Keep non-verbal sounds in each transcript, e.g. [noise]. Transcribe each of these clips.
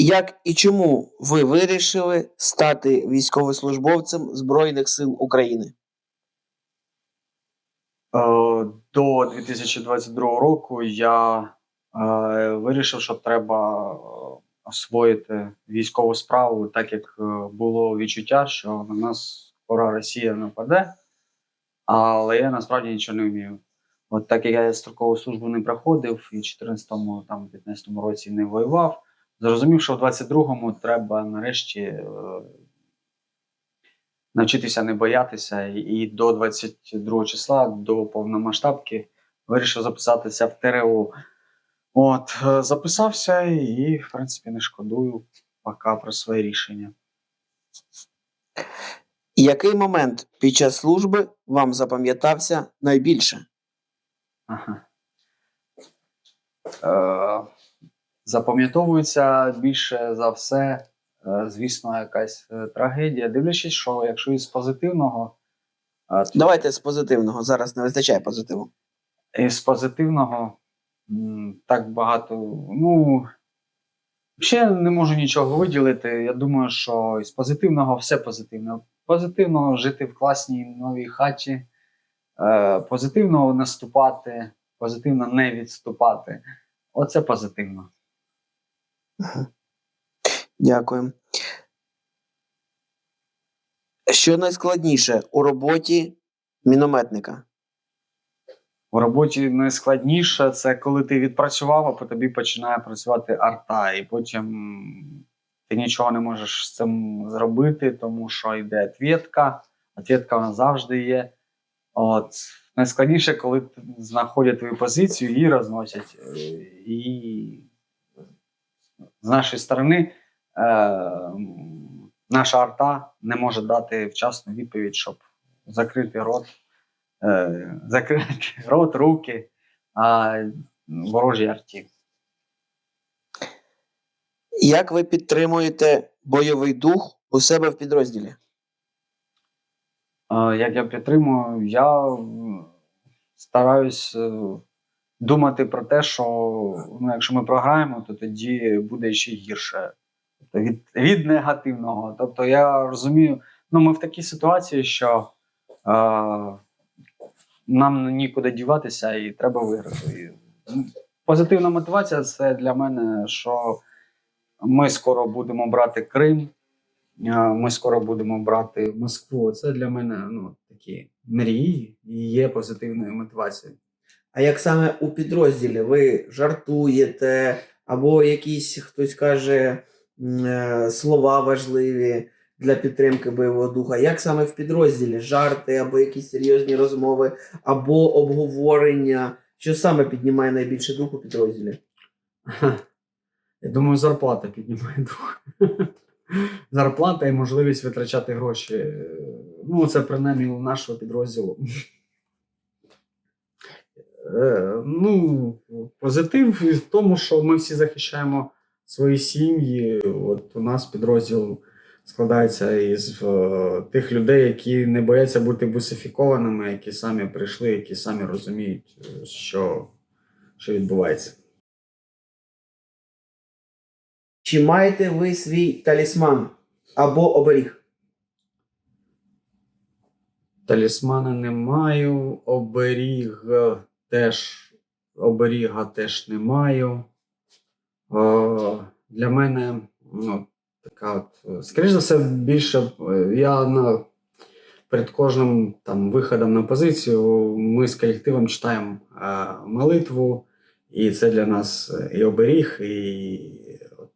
Як і чому ви вирішили стати військовослужбовцем Збройних сил України? Е, До 2022 року я е, вирішив, що треба е, освоїти військову справу, так як було відчуття, що на нас скоро Росія нападе, але я насправді нічого не вмію. От так як я строкову службу не проходив і в 14-му, там, 15-му році не воював, зрозумів, що в 22-му треба нарешті е, навчитися не боятися. І- до 22 числа, до повномасштабки, вирішив записатися в ТРО. От, е, записався і, в принципі, не шкодую поки про своє рішення. Який момент під час служби вам запам'ятався найбільше? Ага. Е, запам'ятовується більше за все, е, звісно, якась е, трагедія. Дивлячись, що якщо із позитивного, то Давайте з позитивного. Зараз не вистачає позитиву. із позитивного так багато. Ну, ще не можу нічого виділити. Я думаю, що із позитивного все позитивне. Позитивно жити в класній новій хаті, е, позитивно наступати, позитивно не відступати. Оце позитивно. Дякую. Що найскладніше у роботі мінометника? У роботі найскладніше це коли ти відпрацював, а по тобі починає працювати арта, і потім ти нічого не можеш з цим зробити, тому що йде ответка. Ответка вона завжди є. От. Найскладніше, коли знаходять твою позицію і розносять. Е, І з нашої сторони е, наша арта не може дати вчасну відповідь, щоб закрити рот е, закрити рот, руки, а ворожій арті. Як ви підтримуєте бойовий дух у себе в підрозділі? Е, Як я підтримую, я стараюсь е, думати про те, що ну, якщо ми програємо, то тоді буде ще гірше. Тобто від, від негативного. Тобто я розумію, ну ми в такій ситуації, що е, нам нікуди діватися і треба виграти. І, позитивна мотивація це для мене, що ми скоро будемо брати Крим. Е, Ми скоро будемо брати Москву. Це для мене ну, такі мрії і є позитивною мотивацією. А як саме у підрозділі ви жартуєте, або якісь хтось каже е, слова важливі для підтримки бойового духа? Як саме в підрозділі? Жарти, або якісь серйозні розмови, або обговорення? Що саме піднімає найбільше дух у підрозділі? Я думаю, зарплата піднімає дух. [laughs] Зарплата і можливість витрачати гроші. Е, Ну, це принаймні у нашого підрозділу. Е, Ну, позитив в тому, що ми всі захищаємо свої сім'ї. От у нас підрозділ складається із е, тих людей, які не бояться бути бусифікованими, які самі прийшли, які самі розуміють, е, що, що відбувається. Чи маєте ви свій талісман або оберіг? Талісмана не маю, оберіг теж, оберіга теж не маю. Е, для мене ну, така от, скоріш за все, більше е, я на, перед кожним там, виходом на позицію ми з колективом читаємо е, молитву, і це для нас і оберіг, і от,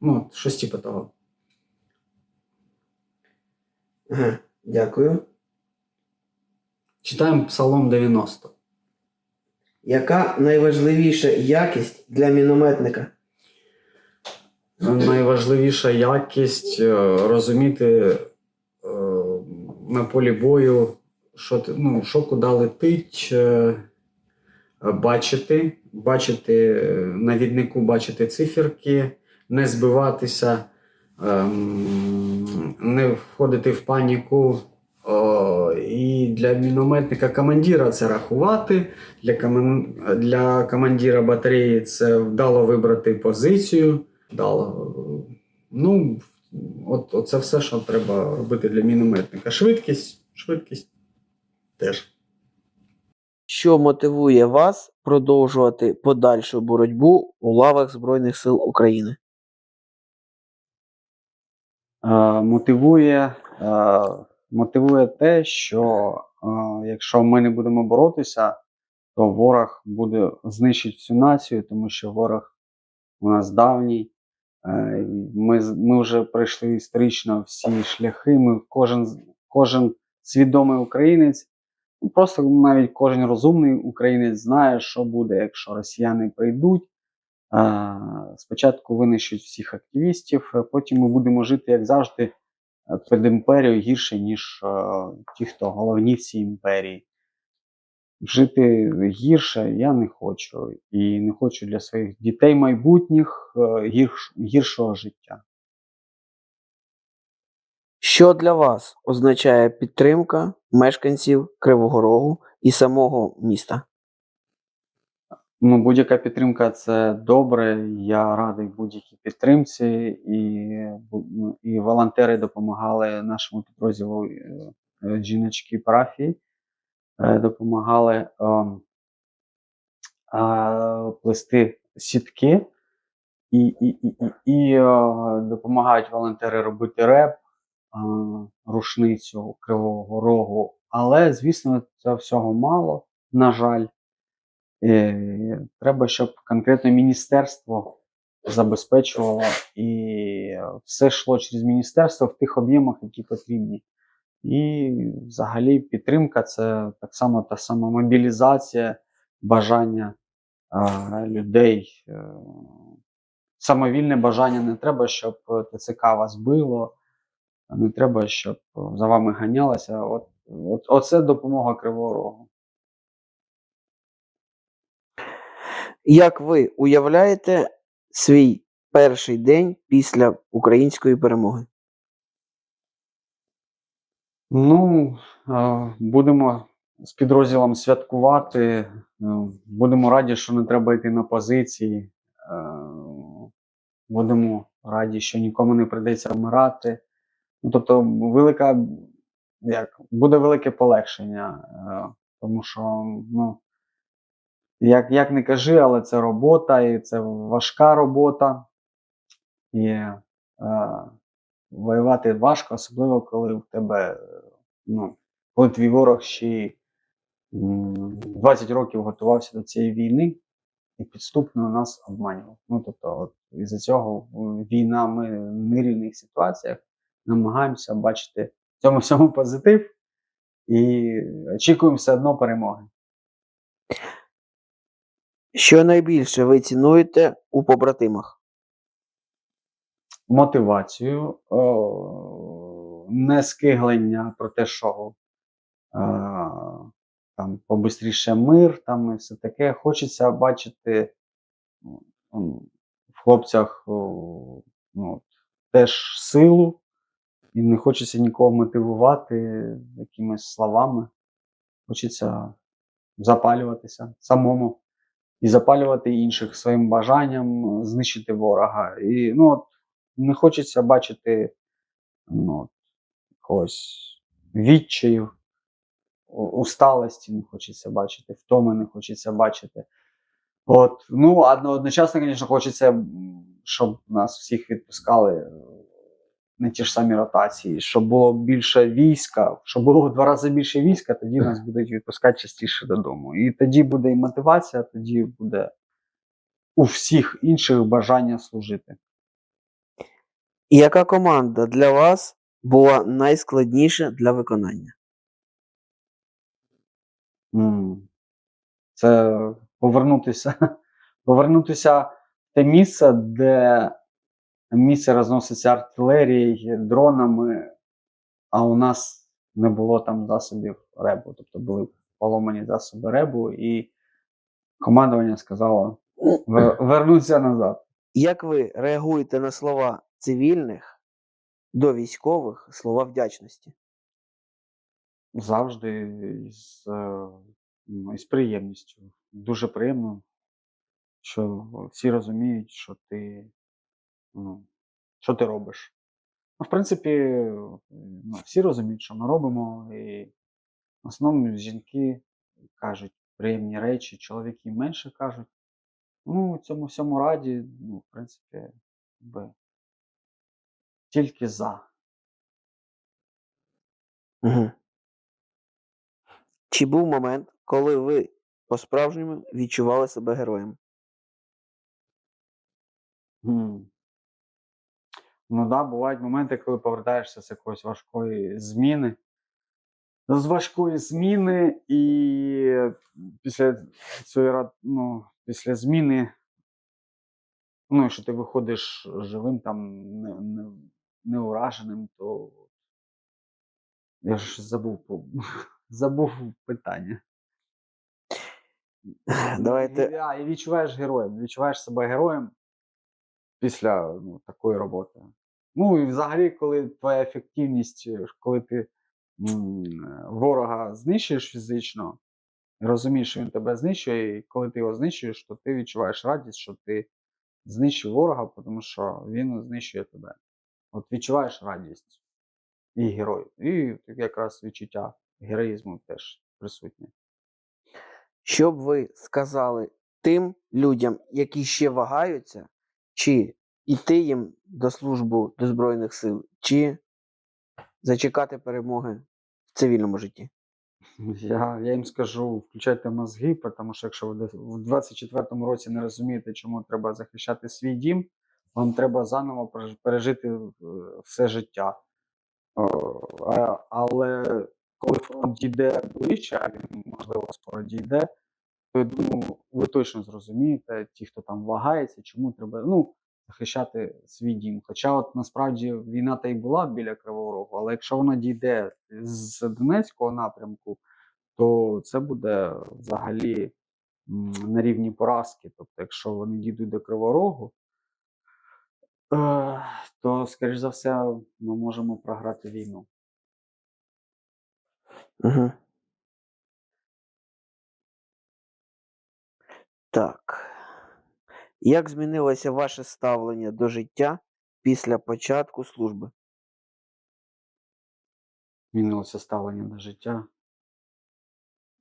ну, от щось типу того. Ага, дякую. Читаємо Псалом 90. Яка найважливіша якість для мінометника? Найважливіша якість е, розуміти е, на полі бою, що, ну, що куди летить, е, бачити, бачити е, на віднику, бачити циферки, не збиватися, ем, не входити в паніку. О, і для мінометника командира це рахувати, для, коман... для командира батареї це вдало вибрати позицію. дало. Ну, от, от це все, що треба робити для мінометника. Швидкість, швидкість теж. Що мотивує вас продовжувати подальшу боротьбу у лавах Збройних сил України? Е, мотивує, е, мотивує те, що е, якщо ми не будемо боротися, то ворог буде знищити всю націю, тому що ворог у нас давній. Е, Ми, ми вже пройшли історично всі шляхи. Ми кожен, кожен свідомий українець, ну, просто навіть кожен розумний українець знає, що буде, якщо росіяни прийдуть. Е, Спочатку винищують всіх активістів, е, потім ми будемо жити, як завжди, під імперією гірше, ніж е, ті, хто головні в цій імперії. Жити гірше я не хочу. І не хочу для своїх дітей майбутніх е, гірш, гіршого життя. Що для вас означає підтримка мешканців Кривого Рогу і самого міста? Ну, будь-яка підтримка це добре. Я радий будь-якій підтримці, і, ну, і волонтери допомагали нашому підрозділу е, е, жіночки парафії, е, допомагали ем, плести сітки, і, і, і, і, допомагають волонтери робити реп, рушницю Кривого Рогу. Але, звісно, це всього мало, на жаль. Е, Треба, щоб конкретно міністерство забезпечувало і все йшло через міністерство в тих об'ємах, які потрібні. І взагалі підтримка це так само та сама мобілізація, бажання е, людей. е, Самовільне бажання не треба, щоб ТЦК вас било, не треба, щоб за вами ганялося. От, от, оце допомога Кривого Як ви уявляєте свій перший день після української перемоги? Ну, будемо з підрозділом святкувати. е, Будемо раді, що не треба йти на позиції. е, Будемо раді, що нікому не прийдеться вмирати. Ну, тобто, велика, як, буде велике полегшення, е, тому що, ну, як, як не кажи, але це робота, і це важка робота. І е, воювати важко, особливо коли в тебе, ну, коли твій ворог ще 20 років готувався до цієї війни і підступно нас обманював. Ну, тобто, от, із-за цього війна, ми в нерівних ситуаціях намагаємося бачити в цьому всьому позитив і очікуємо все одно перемоги. Що найбільше ви цінуєте у побратимах? мотивацію, о, не скиглення про те, що е, там побистріше мир, там і все таке. Хочеться бачити в хлопцях о, ну, теж силу, і не хочеться нікого мотивувати якимись словами. Хочеться запалюватися самому і запалювати інших своїм бажанням знищити ворога. І ну, от, не хочеться бачити ну, якогось відчаю, усталості не хочеться бачити, втоми не хочеться бачити. От, ну, одночасно, звісно, хочеться, щоб нас всіх відпускали е, на ті ж самі ротації, щоб було більше війська, щоб було в два рази більше війська, тоді нас будуть відпускати частіше додому. І тоді буде і мотивація, тоді буде у всіх інших бажання служити. І яка команда для вас була найскладніша для виконання? Це повернутися, [laughs] повернутися в те місце, де місце розноситься артилерією, дронами, а у нас не було там засобів ребу. Тобто були поломані засоби ребу, і командування сказало «Вер- вернутися назад. Як ви реагуєте на слова цивільних до військових, слова вдячності? Завжди із, е, ну, приємністю. Дуже приємно, що всі розуміють, що ти Ну, що ти робиш? Ну, в принципі, ну, всі розуміють, що ми робимо, і в основному жінки кажуть приємні речі, чоловіки менше кажуть. Ну, цьому всьому раді, ну, в принципі, якби, тільки за. Угу. Чи був момент, коли ви по-справжньому відчували себе героєм? М. Ну да, бувають моменти, коли повертаєшся з якоїсь важкої зміни. З важкої зміни, і після цієї ну, після зміни, ну, якщо ти виходиш живим, там не, не, не ураженим, то я ж забув, [laughs] забув питання. Давайте. І, а, і відчуваєш героєм, відчуваєш себе героєм після ну, такої роботи. Ну і взагалі, коли твоя ефективність, е, коли ти м, е, ворога знищуєш фізично, розумієш, що він тебе знищує, і коли ти його знищуєш, то ти відчуваєш радість, що ти знищив ворога, тому що він знищує тебе. От відчуваєш радість і герой. І якраз відчуття героїзму теж присутнє. Що б ви сказали тим людям, які ще вагаються, чи йти їм до служби до Збройних сил, чи зачекати перемоги в цивільному житті? Я, я їм скажу, включайте мозги, тому що якщо ви в 24-му році не розумієте, чому треба захищати свій дім, вам треба заново пережити е, все життя. Але коли фронт дійде ближче, а можливо скоро дійде, то я думаю, ви точно зрозумієте, ті, хто там вагається, чому треба ну, захищати свій дім. Хоча, от насправді війна та й була біля Кривого Рогу, але якщо вона дійде з Донецького напрямку, то це буде взагалі на рівні поразки. Тобто, якщо вони дійдуть до Кривого Рогу, е, то, скоріш за все, ми можемо програти війну. Угу. Так. Як змінилося ваше ставлення до життя після початку служби? Змінилося ставлення до життя.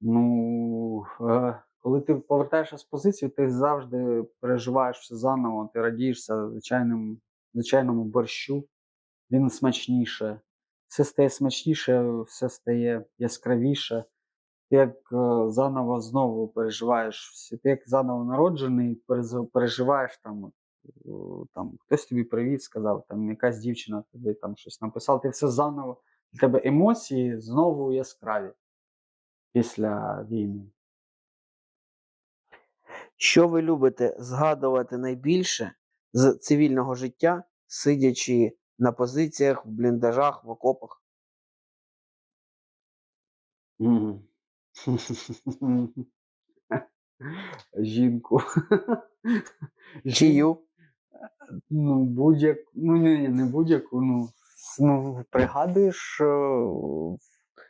Ну, е, коли ти повертаєшся з позиції, ти завжди переживаєш все заново, ти радієшся звичайним, звичайному борщу. Він смачніше. Все стає смачніше, все стає яскравіше. Як е, заново знову переживаєш всі. Ти як заново народжений, переживаєш там, е, там хтось тобі привіт сказав, там якась дівчина тобі там щось написала, ти все заново. Для тебе емоції знову яскраві після війни. Що ви любите згадувати найбільше з цивільного життя, сидячи на позиціях, в бліндажах, в окопах? Мгм. [laughs] Жінку. [laughs] Жін- Чию? Ну, будь-яку, ну ні, ні, не будь-яку, ну, ну пригадуєш, е,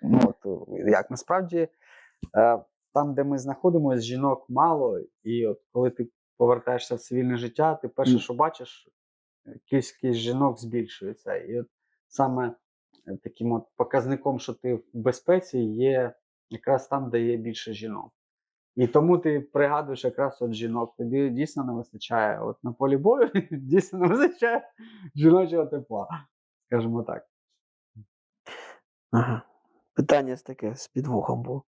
ну, от, як насправді, е, там, де ми знаходимося, жінок мало, і от коли ти повертаєшся в цивільне життя, ти перше, що бачиш, кількість жінок збільшується. І от саме таким от показником, що ти в безпеці, є якраз там, де є більше жінок. І тому ти пригадуєш якраз от жінок. Тобі дійсно не вистачає. От на полі бою [laughs] дійсно не вистачає жіночого тепла, скажімо так. Ага. Питання таке з підвохом було.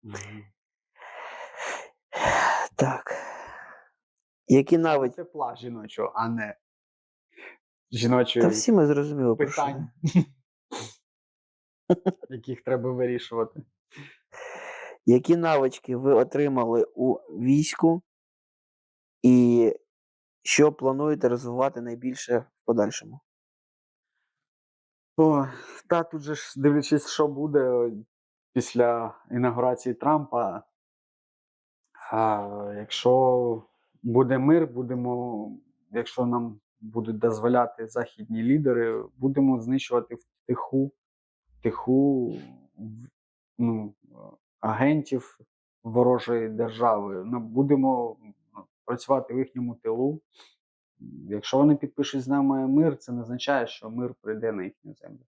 Так. Які навички? Тепла жіночого, а не жіночої Та всі ми зрозуміли. питань, [laughs] яких треба вирішувати. Які навички ви отримали у війську, і що плануєте розвивати найбільше в подальшому? О, та тут же ж дивлячись, що буде після інаугурації Трампа. А, якщо буде мир, будемо, якщо нам будуть дозволяти західні лідери, будемо знищувати в- ну, агентів ворожої держави. Ну, Будемо ну, працювати в їхньому тилу, якщо вони підпишуть з нами мир, це не означає, що мир прийде на їхню землю.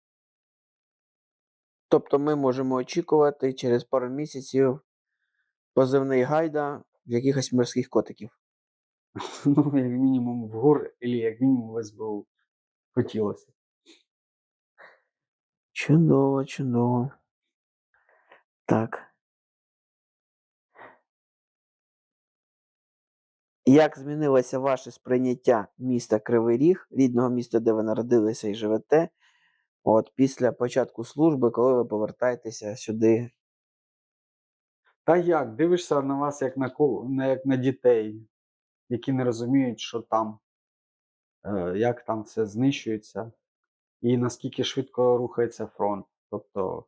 Тобто ми можемо очікувати через пару місяців позивний гайда в якихось морських котиків. [laughs] Ну, як мінімум, в ГУР, або як мінімум в СБУ. Хотілося. Чудово, чудово. Так. Як змінилося ваше сприйняття міста Кривий Ріг, рідного міста, де ви народилися і живете, от після початку служби, коли ви повертаєтеся сюди? Та як? Дивишся на вас як на, як на дітей, які не розуміють, що там, е, як там все знищується, і наскільки швидко рухається фронт. Тобто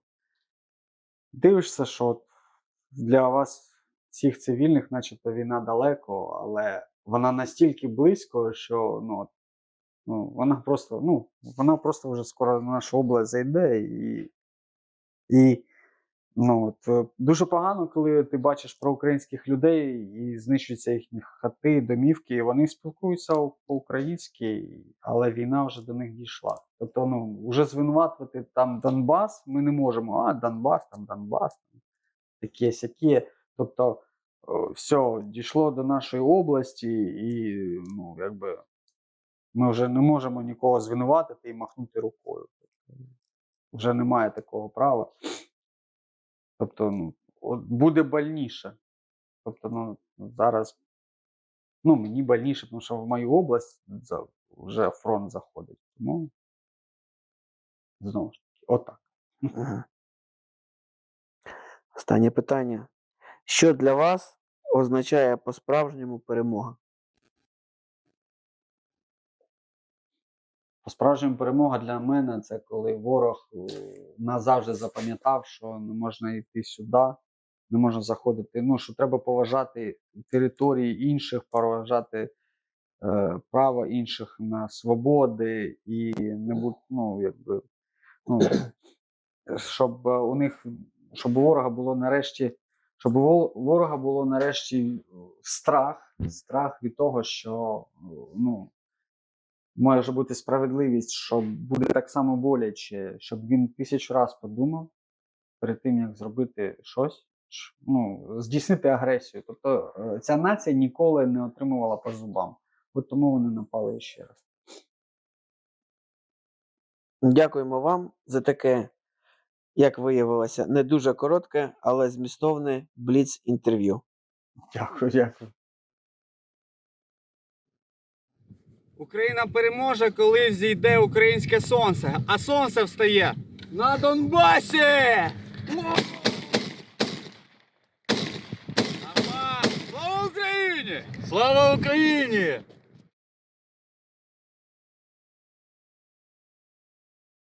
дивишся, що для вас, всіх цивільних, начебто війна далеко, але вона настільки близько, що ну, ну, вона просто, ну, вона просто вже скоро на нашу область зайде і. і Ну, от, е, дуже погано, коли ти бачиш про українських людей і знищуються їхні хати, домівки, і вони спілкуються по-українськи, але війна вже до них дійшла. Тобто, ну, вже звинуватувати там Донбас ми не можемо. А, Донбас, там Донбас, там, таке сяке. Тобто, все, дійшло до нашої області, і ну, якби ми вже не можемо нікого звинуватити і махнути рукою. Тобто, вже немає такого права. Тобто, ну, буде больніше. Тобто, ну, зараз ну, мені больніше, тому що в мою область вже фронт заходить. Тому знову ж таки, отак. Останнє питання. Що для вас означає по-справжньому перемога? По-справжньому перемога для мене це коли ворог е, назавжди запам'ятав, що не можна йти сюди, не можна заходити. Ну, що треба поважати території інших, поважати е, право інших на свободи і не бути, ну, якби, ну, щоб у них, щоб у ворога було нарешті, щоб у ворога було нарешті страх, страх від того, що ну, може бути справедливість, що буде так само боляче, щоб він тисячу раз подумав перед тим, як зробити щось, ну, здійснити агресію. Тобто е, ця нація ніколи не отримувала по зубам. От тому вони напали ще раз. Дякуємо вам за таке, як виявилося, не дуже коротке, але змістовне бліц інтерв'ю. Дякую, дякую. Україна переможе, коли зійде українське сонце, а сонце встає на Донбасі! Слава Україні! Слава Україні!